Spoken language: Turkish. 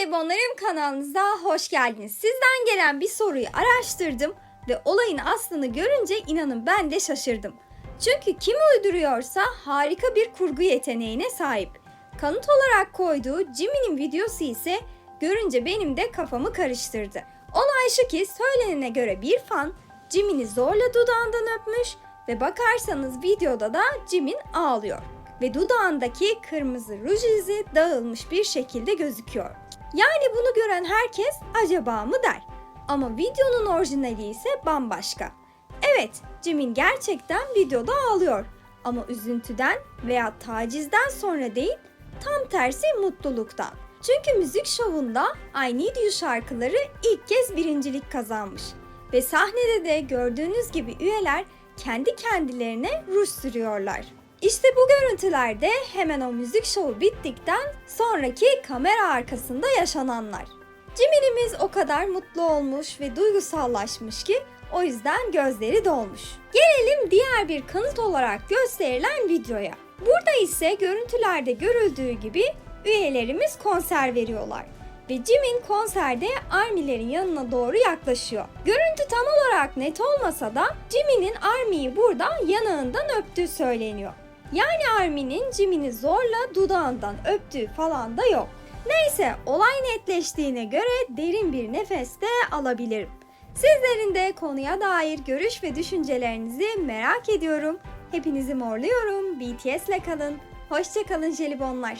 Jelibonlarım kanalınıza hoş geldiniz. Sizden gelen bir soruyu araştırdım ve olayın aslını görünce inanın ben de şaşırdım. Çünkü kim uyduruyorsa harika bir kurgu yeteneğine sahip. Kanıt olarak koyduğu Jimmy'nin videosu ise görünce benim de kafamı karıştırdı. Olay şu ki söylenene göre bir fan Jimmy'ni zorla dudağından öpmüş ve bakarsanız videoda da Jimin ağlıyor ve dudağındaki kırmızı ruj izi dağılmış bir şekilde gözüküyor. Yani bunu gören herkes acaba mı der. Ama videonun orijinali ise bambaşka. Evet, Jimin gerçekten videoda ağlıyor. Ama üzüntüden veya tacizden sonra değil, tam tersi mutluluktan. Çünkü müzik şovunda I Need You şarkıları ilk kez birincilik kazanmış. Ve sahnede de gördüğünüz gibi üyeler kendi kendilerine ruj sürüyorlar. İşte bu görüntülerde hemen o müzik şovu bittikten sonraki kamera arkasında yaşananlar. Jimin'imiz o kadar mutlu olmuş ve duygusallaşmış ki o yüzden gözleri dolmuş. Gelelim diğer bir kanıt olarak gösterilen videoya. Burada ise görüntülerde görüldüğü gibi üyelerimiz konser veriyorlar ve Jimin konserde Army'lerin yanına doğru yaklaşıyor. Görüntü tam olarak net olmasa da Jimin'in Army'yi burada yanağından öptüğü söyleniyor. Yani Army'nin Jimin'i zorla dudağından öptüğü falan da yok. Neyse olay netleştiğine göre derin bir nefes de alabilirim. Sizlerin de konuya dair görüş ve düşüncelerinizi merak ediyorum. Hepinizi morluyorum. BTS'le kalın. Hoşçakalın jelibonlar.